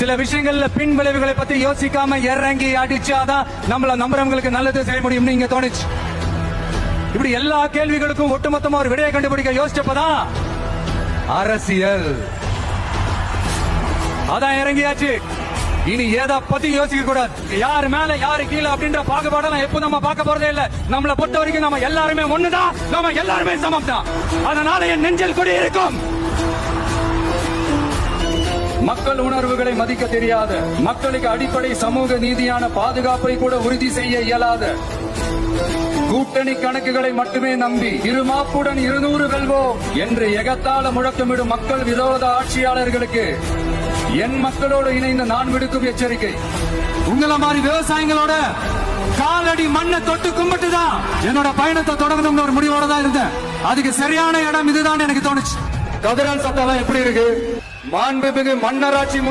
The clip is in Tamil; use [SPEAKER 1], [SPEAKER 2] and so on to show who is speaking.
[SPEAKER 1] சில விஷயங்கள்ல பின் விளைவுகளை பத்தி யோசிக்காம இறங்கி அடிச்சாதான் நம்மள நம்புறவங்களுக்கு நல்லது செய்ய முடியும்னு இங்க தோணுச்சு. இப்படி எல்லா கேள்விகளுக்கும் ஒட்டுமொத்தமா ஒரு விடையை கண்டுபிடிக்க யோசிச்சப்பதான் அரசியல். அதான் இறங்கியாச்சு. இனி ஏதா பத்தி யோசிக்க கூடாது. யார் மேல யாரு கீழே அப்படின்ற பாகுபாடெல்லாம் எப்போ நம்ம பார்க்க போறதே இல்ல. நம்மள பொறுத்த வரைக்கும் நம்ம எல்லாருமே ஒண்ணுதான். நம்ம எல்லாருமே சமம் தான் அதனால என் நெஞ்சில் கொடி இருக்கும் மக்கள் உணர்வுகளை மதிக்க தெரியாத மக்களுக்கு அடிப்படை சமூக நீதியான பாதுகாப்பை கூட உறுதி செய்ய இயலாத கூட்டணி கணக்குகளை மட்டுமே நம்பி இருமாப்புடன் இருநூறு வெல்வோம் என்று எகத்தால முழக்கமிடும் மக்கள் விரோத ஆட்சியாளர்களுக்கு என் மக்களோடு இணைந்து நான் விடுக்கும் எச்சரிக்கை. உங்கள மாதிரி விவசாயிகளோட காலடி மண்ணை தொட்டு கும்பிட்டுதான் என்னோட பயணத்தை தொடங்கணும்னு ஒரு முடிவோட தான் இருந்தேன். அதுக்கு சரியான இடம் இதுதான் எனக்கு தோணுச்சு. கதிரான் சட்டம் எப்படி இருக்கு? மாண்புமிகு மன்னராட்சி முதல்